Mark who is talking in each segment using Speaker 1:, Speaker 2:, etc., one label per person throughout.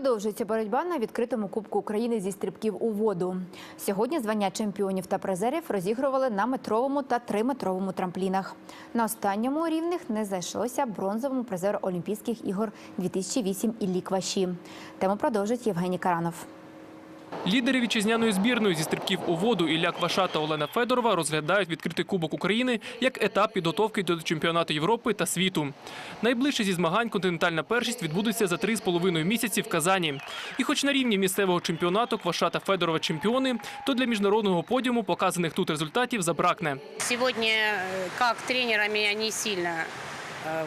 Speaker 1: Продовжується боротьба на відкритому Кубку України зі стрибків у воду. Сьогодні звання чемпіонів та призерів розігрували на метровому та триметровому трамплінах. На останньому рівних не зайшлося бронзовому призеру Олімпійських ігор 2008 Іллі Кваші. Тему продовжить Євгеній Каранов.
Speaker 2: Лідери вітчизняної збірної зі стрибків у воду Ілля Кваша та Олена Федорова розглядають відкритий Кубок України як етап підготовки до чемпіонату Європи та світу. Найближче зі змагань континентальна першість відбудеться за три з половиною місяці в Казані. І хоч на рівні місцевого чемпіонату Кваша та Федорова чемпіони, то для міжнародного подіуму показаних тут результатів забракне.
Speaker 3: Сегодня, э, как тренера, меня не сильно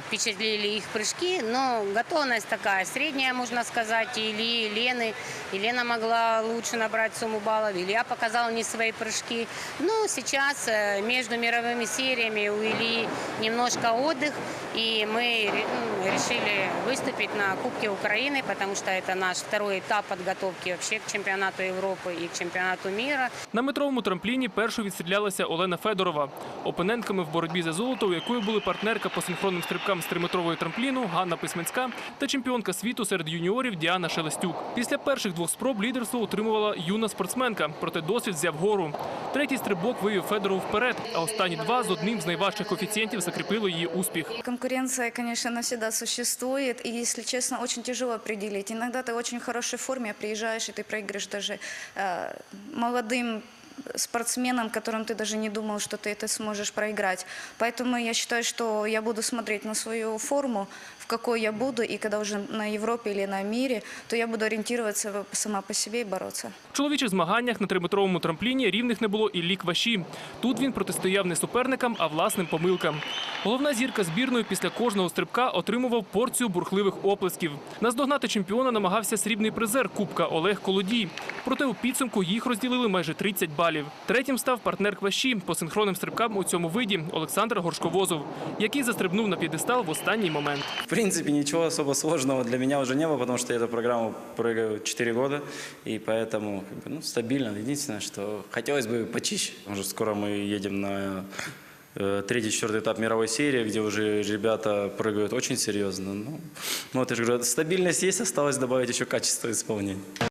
Speaker 3: впечатлили их прыжки, но готовность такая средняя, можно сказать, и Ильи, и Лены. И Лена могла лучше набрать сумму баллов, Илья показал не свои прыжки. Но сейчас э, между мировыми сериями у Ильи немножко отдых, и мы ну, решили выступить на Кубке Украины, потому что это наш второй этап подготовки вообще к чемпионату Европы и к чемпионату мира.
Speaker 2: На метровому трампліні першою відстрілялася Олена Федорова. Опонентками в боротьбі за золото, у якої були партнерка по синхронним стрибкам з триметрової трампліну Ганна Письменська та чемпіонка світу серед юніорів Діана Шелестюк. Після перших двох спроб лідерство утримувала юна спортсменка, проте досвід взяв гору. Третій стрибок вивів Федорову вперед, а останні два з одним з найважчих коефіцієнтів закріпили її успіх.
Speaker 4: Конкуренция, конечно, навсегда существует, и, если честно, очень тяжело определить. Иногда ты в очень хорошей форме, а приезжаешь, и ты проигрываешь даже э, молодым спортсменам, которым ты даже не думал, что ты это сможешь проиграть. Поэтому я считаю, что я буду смотреть на свою форму, в какой я буду, и когда уже на Европе или на мире, то я буду ориентироваться сама по себе и бороться.
Speaker 2: В чоловічих змаганнях на триметровому трампліні рівних не було і лік Ваші. Тут він протистояв не суперникам, а власним помилкам. Головна зірка збірної після кожного стрибка отримував порцію бурхливих оплесків. Наздогнати чемпіона намагався срібний призер Кубка Олег Колодій. Проте у підсумку їх розділили майже 30 балів. Третім став партнер Кваші по синхронним стрибкам у цьому виді Олександр Горшковозов, який застрибнув на п'єдестал в останній момент.
Speaker 5: В принципе, ничего особо сложного для меня уже не было, потому что я эту программу прыгаю 4 года, и поэтому как бы, ну, стабильно. Единственное, что хотелось бы почище. Уже скоро мы едем на э, третий, четвертый этап мировой серии, где уже ребята прыгают очень серьезно. Ну, ну вот я же говорю, стабильность есть, осталось добавить еще качество исполнения.